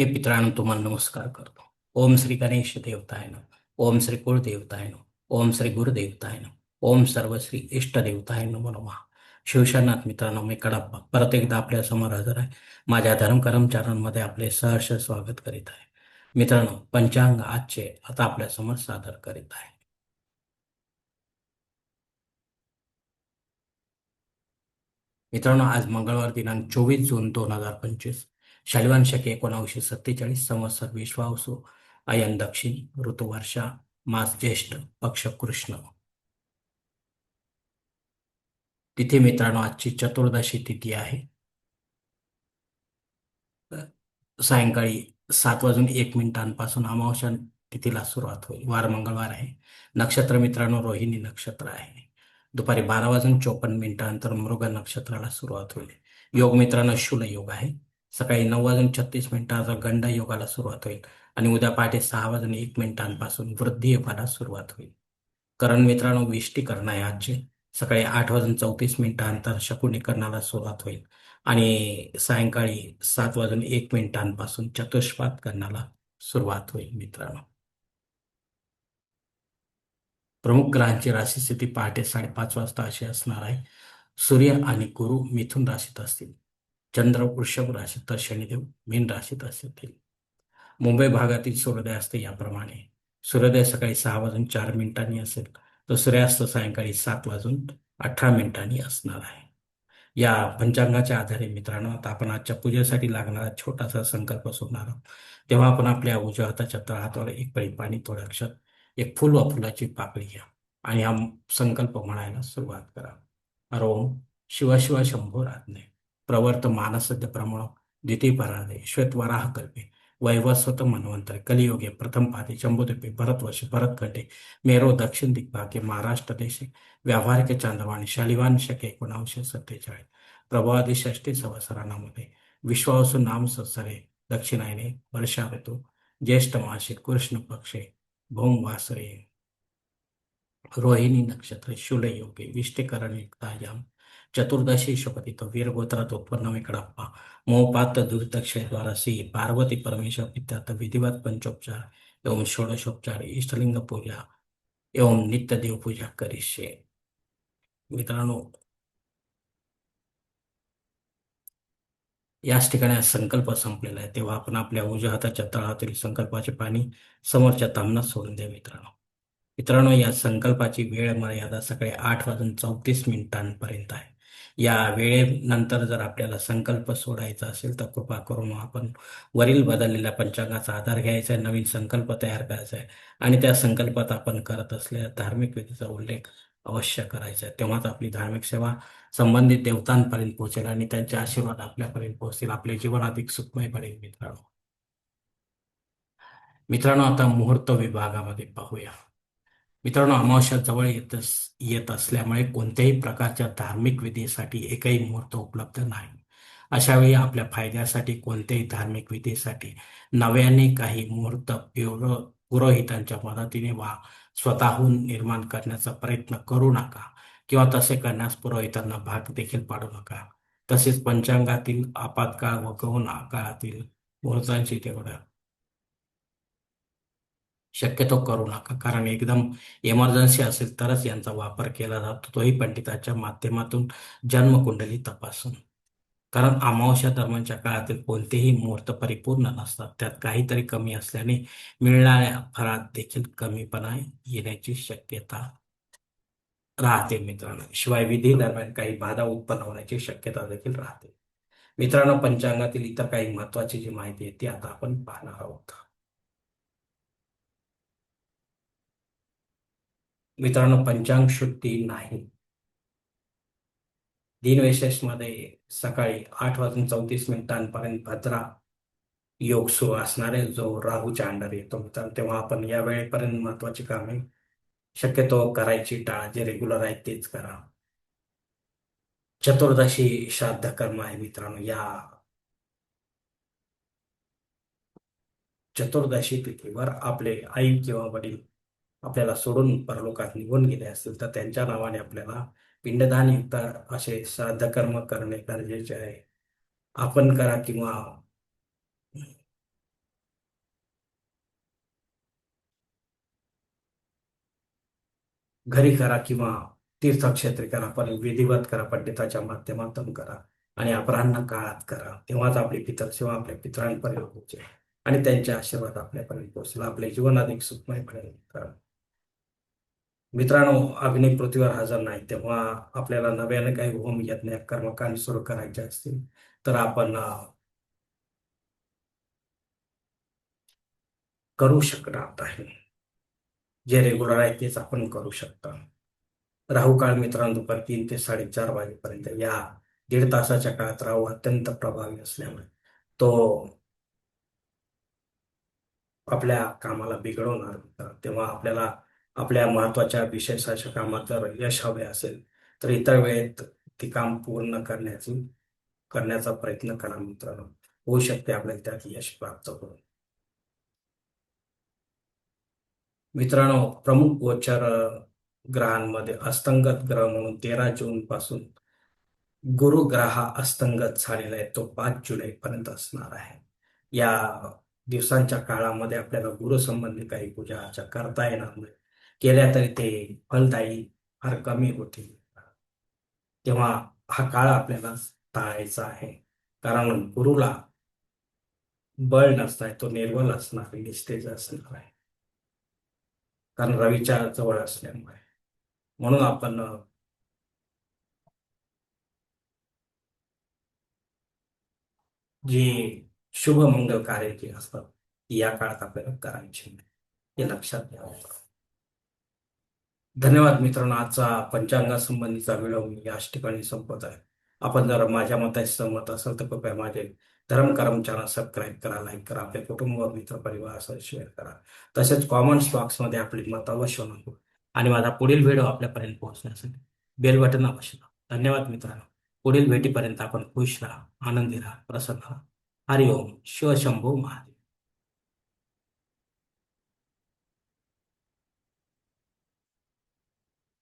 हे पितरांनो तुम्हाला नमस्कार करतो. ओम श्री गणेश देवतायन ओम श्री कुळदेवतायन ओम श्री गुरुदेवतायन ओम सर्व श्री इष्ट देवतायन मनोमा शिवशरनाथ मित्रांनो मी कडप्पा परत एकदा आपल्यासमोर हजर आहे. माझ्या धर्म चॅनलमध्ये आपले सहर्ष स्वागत करीत आहे. मित्रांनो पंचांग आजचे आता आपल्यासमोर सादर करीत आहे. मित्रांनो आज मंगळवार दिनांक चोवीस जून दोन हजार पंचवीस. शालिवान शके एकोणावीसशे सत्तेचाळीस संवत्सर विश्वावसू अयन दक्षिण ऋतुवर्षा मास ज्येष्ठ पक्ष कृष्ण. तिथे मित्रांनो आजची चतुर्दशी तिथी आहे. सायंकाळी सात वाजून एक मिनिटांपासून अमावस्या तिथीला सुरुवात होईल. वार मंगळवार आहे. नक्षत्र मित्रांनो रोहिणी नक्षत्र आहे. दुपारी बारा वाजून चोपन्न मिनिटानंतर मृग नक्षत्राला सुरुवात होईल. योग मित्रांनो शुल योग आहे. सकाळी नऊ वाजून छत्तीस मिनिटाचा गंडा योगाला सुरुवात होईल आणि उद्या पहाटे सहा वाजून एक मिनिटांपासून वृद्धी योगाला सुरुवात होईल. करण मित्रांनो विष्टीकरण आहे आजचे सकाळी आठ वाजून चौतीस मिनिटांतर शकुनीकरणाला सुरुवात होईल आणि सायंकाळी सात वाजून एक मिनिटांपासून चतुष्पात करण्याला सुरुवात होईल मित्रांनो. प्रमुख ग्रहांची राशी स्थिती पहाटे साडेपाच वाजता अशी असणार आहे. सूर्य आणि गुरु मिथुन राशीत असतील. चंद्र वृषभ राशीत तर शनिदेव मीन राशीत असतील. मुंबई भागातील सूर्योदय असते याप्रमाणे. सूर्योदय सकाळी सहा वाजून चार मिनिटांनी असेल. तर सूर्यास्त सायंकाळी सात वाजून अठरा मिनिटांनी असणार आहे. या पंचांगाच्या आधारे मित्रांनो आता आपण आजच्या पूजेसाठी लागणारा छोटासा संकल्प सोडणार आहोत. तेव्हा आपण आपल्या उजव्या हाताच्या तळहातावर एक पळी पाणी थोडं अक्षर एक फुल व फुलाची पाकळी घ्या आणि हा संकल्प म्हणायला सुरुवात करा. अरोम शिव शिव शंभो राधने. प्रवर्त मानसद्य प्रमाण द्वितीय श्वेतवराह कल्पे वैवस्वत मनवंतर कलियोगे प्रथम पादे शंभुद्वीपे भरतवर्ष भरतखंडे मेरो दक्षिण दिग्भागे महाराष्ट्र देशे व्यावहारिक चांदवाणी शालिवान शके एकोणावीसशे सत्तेचाळीस प्रभावादी षष्टी संवत्सरांमध्ये विश्वासु नाम सत्सरे दक्षिणायने वर्षा ऋतू ज्येष्ठ मासे कृष्ण पक्षे भौम वासरे रोहिणी नक्षत्र शूलयोगे विष्टीकरण युक्तायाम चतुर्दशी शपथित वीरगोत्रात उत्पन्न वेकडप्पा. मोपात द्वारा सी पार्वती परमेश्वर पित्यात पंचोपचार. एवं षोडशोपचार इष्टलिंग पूजा. एवं नित्य देवपूजा करिष्ये मित्रांनो याच ठिकाणी संकल्प संपलेला आहे. तेव्हा आपण आपल्या उजव्या हाताच्या तळातील संकल्पाचे पाणी समोरच्या तामनात सोडून द्या मित्रांनो. मित्रांनो या संकल्पाची वेळ मर्यादा सकाळी आठ वाजून चौतीस मिनिटांपर्यंत आहे. या वेळेनंतर जर आपल्याला संकल्प सोडायचा असेल तर कृपा करून आपण वरील बदललेल्या पंचांगाचा आधार घ्यायचा आहे नवीन संकल्प तयार करायचा आहे आणि त्या संकल्पात आपण करत असलेल्या धार्मिक विधीचा उल्लेख अवश्य करायचा आहे. तेव्हाच आपली धार्मिक सेवा संबंधित देवतांपर्यंत पोहोचेल आणि त्यांचे आशीर्वाद आपल्यापर्यंत पोहोचतील. आपले जीवन अधिक सुखमय पडेल मित्रांनो. मित्रांनो आता मुहूर्त विभागामध्ये पाहूया. मित्रांनो अमावस्या जवळ येत येत असल्यामुळे कोणत्याही प्रकारच्या धार्मिक विधीसाठी एकही मुहूर्त उपलब्ध नाही. अशावेळी आपल्या फायद्यासाठी कोणत्याही धार्मिक विधीसाठी नव्याने काही मुहूर्त पुरोहितांच्या मदतीने वा स्वतःहून निर्माण करण्याचा प्रयत्न करू नका किंवा तसे करण्यास पुरोहितांना भाग देखील पाडू नका. तसेच पंचांगातील आपत्काळ व गौण काळातील मुहूर्तांची तेवढं शक्यतो करू नका. कारण एकदम इमर्जन्सी असेल तरच यांचा वापर केला जातो. तोही पंडिताच्या माध्यमातून जन्मकुंडली तपासून. कारण अमावस्या दरम्यानच्या काळातील कोणतेही मुहूर्त परिपूर्ण नसतात. त्यात काहीतरी कमी असल्याने मिळणाऱ्या फळात देखील कमीपणा येण्याची शक्यता राहते मित्रांनो. शिवाय विधी दरम्यान काही बाधा उत्पन्न होण्याची शक्यता देखील राहते. मित्रांनो पंचांगातील इतर काही महत्वाची जी माहिती आहे ती आता आपण पाहणार आहोत. मित्रांनो पंचांग शुद्धी नाही. दिनविशेषमध्ये सकाळी आठ वाजून चौतीस मिनिटांपर्यंत भद्रा योग सुरू असणारे जो राहूच्या अंडर येतो. मित्रांनो तेव्हा आपण या वेळेपर्यंत महत्वाची कामे शक्यतो करायची टाळा जे रेग्युलर आहे तेच करा. चतुर्दशी श्राद्ध कर्म आहे मित्रांनो या चतुर्दशी तिथीवर आपले आई किंवा वडील आपल्याला सोडून परलोकात निघून गेले असतील तर त्यांच्या नावाने आपल्याला पिंडदान युक्त असे श्राद्ध कर्म करणे गरजेचे आहे. आपण करा किंवा घरी करा किंवा तीर्थक्षेत्र करा पण विधिवत करा पंडिताच्या माध्यमातून करा आणि अपराह्न काळात करा. तेव्हाच आपली पितर सेवा आपल्या पितरांपर्यंत पोहोचेल आणि त्यांचे आशीर्वाद आपल्यापर्यंत पोहोचला. आपले जीवन अधिक सुखमय करा. मित्रांनो अग्निक पृथ्वीवर हजर नाही तेव्हा आपल्याला नव्याने काही होम यज्ञ कर्मकांड सुरू करायचे असतील तर आपण करू शकणार नाही. जे रेग्युलर आहे तेच आपण करू शकता. राहू काळ मित्रांनो दुपारी तीन ते साडेचार वाजेपर्यंत या दीड तासाच्या काळात राहू अत्यंत प्रभावी असल्यामुळे तो आपल्या कामाला बिघडवणार तेव्हा आपल्याला आपल्या महत्त्वाच्या विशेष कामात जर यश हवे असेल तर इतर वेळेत ते काम पूर्ण करण्याची करण्याचा प्रयत्न करा मित्रांनो. होऊ शकते आपल्याला त्यात यश प्राप्त करून मित्रांनो प्रमुख गोचर ग्रहांमध्ये अस्तंगत ग्रह म्हणून तेरा जून पासून गुरु ग्रह हा अस्तंगत झालेला आहे. तो पाच जुलै पर्यंत असणार आहे. या दिवसांच्या काळामध्ये आपल्याला गुरु संबंधी काही पूजा अर्चा करता येणार नाही. केल्या तरी ते फलदायी फार कमी होतील. तेव्हा हा काळ आपल्याला टाळायचा आहे. कारण गुरुला बळ नसताय तो निर्बल असणार निस्तेज असणार आहे. कारण रवीच्या जवळ असल्यामुळे. म्हणून आपण जी शुभ मंगल कार्य जी असतात ती या काळात आपल्याला करायची हे लक्षात घ्यावं धन्यवाद मित्रांनो आजचा पंचांगासंबंधीचा व्हिडिओ मी याच ठिकाणी संपत आहे. आपण जर माझ्या मताशी सहमत असाल तर कृपया माझे धर्मकर्म चॅनल सबस्क्राईब करा लाईक करा आपल्या कुटुंब मित्र परिवारासह शेअर करा. तसेच कॉमेंट्स बॉक्समध्ये आपली मत अवश्य नोंदवा. आणि माझा पुढील व्हिडिओ आपल्यापर्यंत पोहोचण्यासाठी बेल बटन अवश्य धन्यवाद मित्रांनो. पुढील भेटीपर्यंत आपण खुश राहा आनंदी राहा प्रसन्न राहा. हरिओम. शिवशंभू महादेव.